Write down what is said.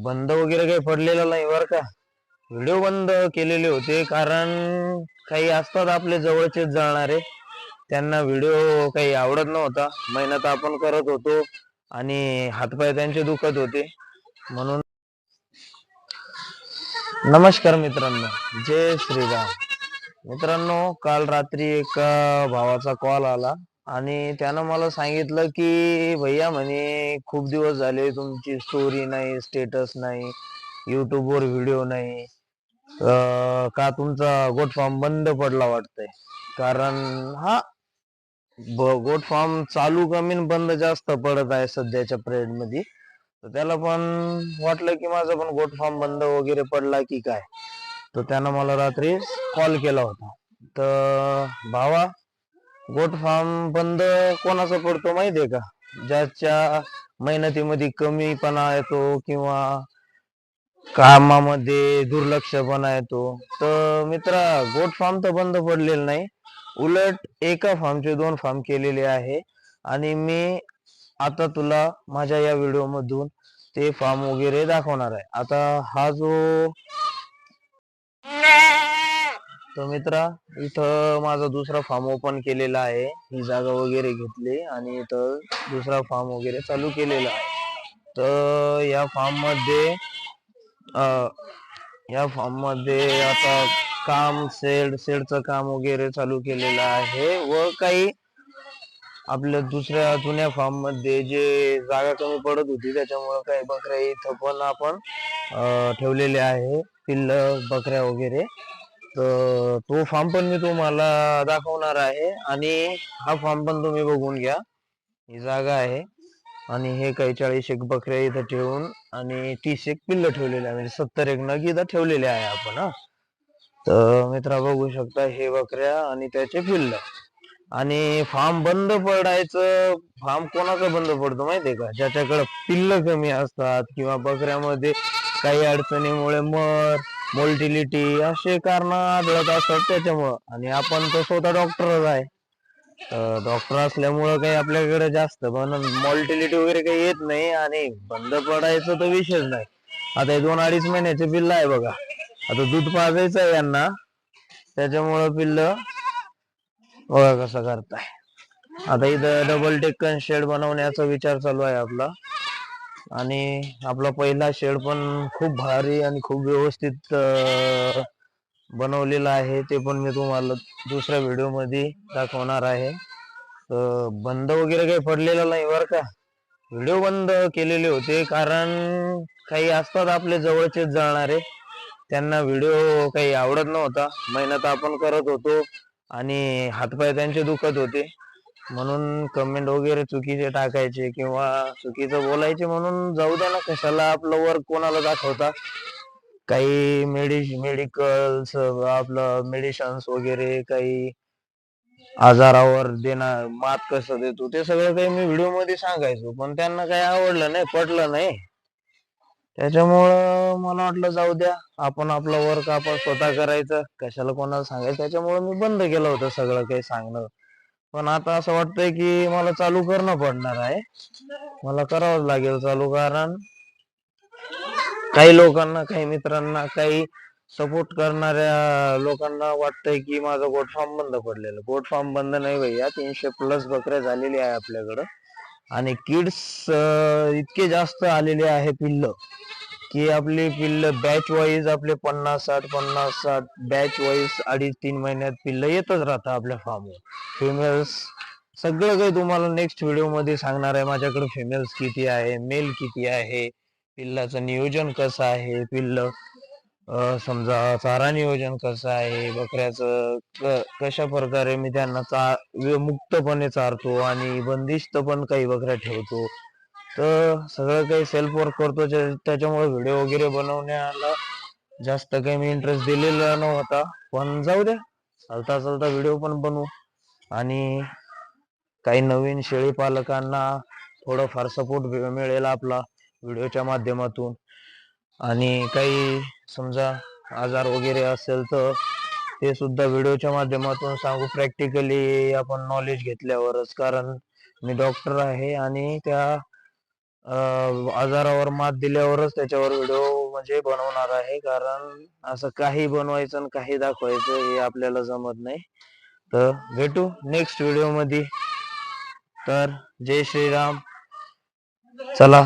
बंद वगैरे काही पडलेलं नाही बरं का. व्हिडिओ बंद केलेले होते कारण काही असतात आपले जवळचेच जाणारे. त्यांना व्हिडिओ काही आवडत नव्हता. मेहनत आपण करत होतो आणि हातपाय त्यांचे दुखत होते. म्हणून नमस्कार मित्रांनो. जय श्रीराम. मित्रांनो काल रात्री एका भावाचा कॉल आला. आणि त्यानं मला सांगितलं की भैया म्हणे खूप दिवस झाले तुमची स्टोरी नाही स्टेटस नाही युट्यूबवर व्हिडिओ नाही. अं, का तुमचा गोट फॉर्म बंद पडला वाटतंय? कारण हा ब- गोट फॉर्म चालू कमी बंद जास्त पडत आहे सध्याच्या पिरियडमध्ये तर त्याला पण वाटलं की माझा पण गोट फॉर्म बंद वगैरे पडला की काय? तर त्यानं मला रात्री कॉल केला होता. तर भावा गोट फार्म बंद कोणाचा पडतो माहितीये का? ज्याच्या मेहनतीमध्ये कमीपणा येतो किंवा कामामध्ये दुर्लक्षपणा येतो. तर मित्रा गोट फार्म तर बंद पडलेलं नाही. उलट एका फार्मचे दोन फार्म केलेले आहे. आणि मी आता तुला माझ्या या व्हिडिओ मधून ते फार्म वगैरे दाखवणार आहे. आता हा जो तर मित्रा इथं माझा दुसरा फार्म ओपन केलेला आहे. ही जागा वगैरे घेतली आणि इथं दुसरा फार्म वगैरे चालू केलेला आहे. तर या फार्ममध्ये या फार्ममध्ये आता काम शेड शेडचं काम वगैरे चालू केलेलं आहे व काही आपल्या दुसऱ्या जुन्या फार्ममध्ये जे जागा कमी पडत होती त्याच्यामुळे काही बकऱ्या इथं पण आपण ठेवलेले आहे. पिल्ल बकऱ्या वगैरे. तर तो फार्म पण मी तुम्हाला दाखवणार आहे आणि हा फार्म पण तुम्ही बघून घ्या. ही जागा आहे आणि हे काही चाळीस एक बकऱ्या इथं ठेवून आणि तीस एक पिल्ल ठेवलेले आहे म्हणजे सत्तर एक नग इथं ठेवलेले आहे आपण हा. तर मित्रा बघू शकता हे बकऱ्या आणि त्याचे पिल्ल. आणि फार्म बंद पडायचं फार्म कोणाचं बंद पडतो माहितीये का? ज्याच्याकडे पिल्ल कमी असतात किंवा बकऱ्यामध्ये काही अडचणीमुळे मर मोल्टिलिटी असे कारण आढळत असतात त्याच्यामुळं. आणि आपण तर स्वतः डॉक्टरच आहे. डॉक्टर असल्यामुळं काही आपल्याकडे जास्त पण मॉल्टिलिटी वगैरे काही येत नाही आणि बंद पडायचं तर विषयच नाही. आता हे दोन अडीच महिन्याचे पिल्ल आहे बघा. आता दूध पाजायचं आहे यांना. त्याच्यामुळं पिल्ल बघा कसं करताय. आता इथं डबल टेक्कन शेड बनवण्याचा विचार चालू आहे आपला. आणि आपला पहिला शेड पण खूप भारी आणि खूप व्यवस्थित बनवलेला आहे. ते पण मी तुम्हाला दुसऱ्या व्हिडिओमध्ये दाखवणार आहे. बंद वगैरे काही पडलेलं नाही बरं का. व्हिडिओ बंद केलेले होते कारण काही असतात आपले जवळचेच जाणारे. त्यांना व्हिडिओ काही आवडत नव्हता. मेहनत आपण करत होतो आणि हातपाय त्यांचे दुखत होते. म्हणून कमेंट वगैरे चुकीचे टाकायचे किंवा चुकीचं बोलायचे म्हणून जाऊ द्या ना कशाला आपलं वर्क कोणाला दाखवता? काही मेडि मेडिकल्स आपलं मेडिशन्स वगैरे काही आजारावर देणार मात कसं देतो ते सगळं काही मी व्हिडिओमध्ये सांगायचो पण त्यांना काही आवडलं नाही पटलं नाही. त्याच्यामुळं मला वाटलं जाऊ द्या आपण आपलं वर्क आपण स्वतः करायचं कशाला कोणाला सांगायचं? त्याच्यामुळं मी बंद केलं होतं सगळं काही सांगणं. पण आता असं वाटतंय की मला चालू करणं पडणार आहे. मला करावंच लागेल चालू कारण काही लोकांना काही मित्रांना काही सपोर्ट करणाऱ्या लोकांना वाटतंय की माझा गोट फार्म बंद पडलेलं. गोट फार्म बंद नाही भैया तीनशे प्लस बकऱ्या झालेली आहे आपल्याकडं. आणि किड्स इतके जास्त आलेले आहे पिल्ल. की आपली पिल्ल बॅच वाईज आपले पन्नास साठ पन्नास साठ बॅच वाईज अडीच तीन महिन्यात पिल्ल येतच राहतं आपल्या फार्मवर फिमेल्स सगळं काही तुम्हाला नेक्स्ट व्हिडिओमध्ये सांगणार आहे. माझ्याकडे फिमेल्स किती आहे मेल किती आहे पिल्लाचं नियोजन कसं आहे पिल्ल समजा चारा नियोजन कसं आहे बकऱ्याचं क- कशा प्रकारे मी त्यांना चा मुक्तपणे चारतो आणि बंदिस्त पण काही बकऱ्या ठेवतो. तर सगळं काही सेल्फ वर्क करतो. त्याच्यामुळे व्हिडिओ वगैरे बनवण्याला जास्त काही मी इंटरेस्ट दिलेला नव्हता. पण जाऊ द्या चालता चालता व्हिडिओ पण बनवू. आणि काही नवीन शेळी पालकांना थोडंफार सपोर्ट मिळेल आपला व्हिडिओच्या माध्यमातून. आणि काही समजा आजार वगैरे असेल तर ते सुद्धा व्हिडिओच्या माध्यमातून सांगू. प्रॅक्टिकली आपण नॉलेज घेतल्यावरच. कारण मी डॉक्टर आहे आणि त्या आजारावर मात दिल्यावरच त्याच्यावर व्हिडिओ म्हणजे बनवणार आहे. कारण असं काही बनवायचं आणि काही दाखवायचं हे आपल्याला जमत नाही. तर भेटू नेक्स्ट व्हिडिओमध्ये. तर जय श्रीराम. चला.